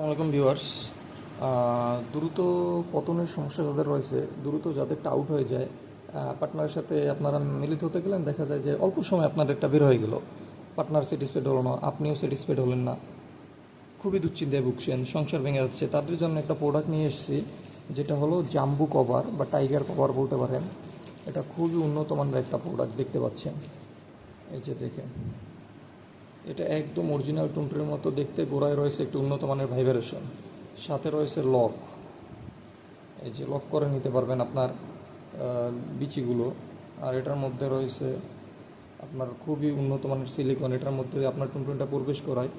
আসসালামাইকুম ভিউয়ার্স। দ্রুত পতনের সমস্যা যাদের রয়েছে, দ্রুত যাদেরটা আউট হয়ে যায় পার্টনারের সাথে আপনারা মিলিত হতে গেলেন, দেখা যায় যে অল্প সময় আপনাদেরটা বের হয়ে গেল। পার্টনার স্যাটিসফাইড হলো না, আপনিও স্যাটিসফাইড হলেন না। খুবই দুশ্চিন্তায় ভুগছেন, সংসার ভেঙে যাচ্ছে। তাদের জন্য একটা প্রোডাক্ট নিয়ে এসেছি, যেটা হলো জাম্বু কভার বা টাইগার কভার বলতে পারেন। এটা খুবই উন্নত মানের একটা প্রোডাক্ট দেখতে পাচ্ছেন। এই যে দেখেন। এটা একদম অরিজিনাল টুনটুনের মতো দেখতে, গোড়ায় রয়েছে একটি উন্নত মানের ভাইব্রেশন সাথে রয়েছে লক এই যে লক করে নিতে পারবেন আপনার বিচিগুলো। আর এটার মধ্যে রয়েছে আপনার খুবই উন্নত মানের সিলিকন এটার মধ্যে আপনার টুনটুনটা প্রবেশ করায়।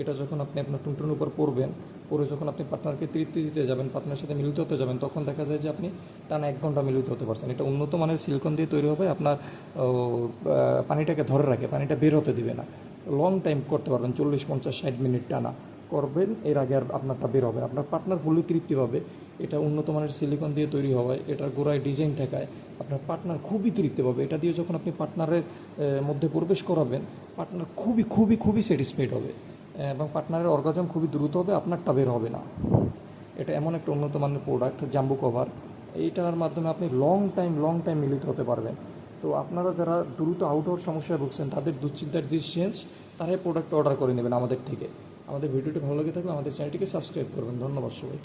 এটা যখন আপনি আপনার টুনটুন উপর পড়বেন, পরে যখন আপনি পার্টনারকে তৃপ্তি দিতে যাবেন, পার্টনারের সাথে মিলিত হতে যাবেন, তখন দেখা যায় যে আপনি টানা এক ঘণ্টা মিলিত হতে পারছেন। এটা উন্নত মানের সিলিকন দিয়ে তৈরি হবে, আপনার পানিটাকে ধরে রাখে, পানিটা বের হতে দিবে না। লং টাইম করতে পারবেন, চল্লিশ, পঞ্চাশ, ষাট মিনিট টানা। করবেন, এর আগে আর আপনারটা বের হবে আপনার পার্টনার ফুললি তৃপ্তি পাবে। এটা উন্নত মানের সিলিকন দিয়ে তৈরি হওয়ায় এটার গোড়ায় ডিজাইন থাকায় আপনার পার্টনার খুবই তৃপ্তি পাবে। এটা দিয়ে যখন আপনি পার্টনারের মধ্যে প্রবেশ করাবেন, পার্টনার খুবই খুবই খুবই স্যাটিসফাইড হবে। এবং পার্টনারের অর্গাজম খুবই দ্রুত হবে, আপনারটা বের হবে না। এটা এমন একটা উন্নত মানের প্রোডাক্ট জাম্বু কভার। এইটার মাধ্যমে আপনি লং টাইম লং টাইম মিলিত হতে পারবেন। তো আপনারা যারা দ্রুত আউটডোর সমস্যায় ভুগছেন, তাদের দুশ্চিন্তার যে চেঞ্জ তারাই প্রোডাক্ট অর্ডার করে নেবেন আমাদের থেকে। আমাদের ভিডিওটি ভালো লাগে থাকলে আমাদের চ্যানেলটিকে সাবস্ক্রাইব করবেন। ধন্যবাদ সবাইকে।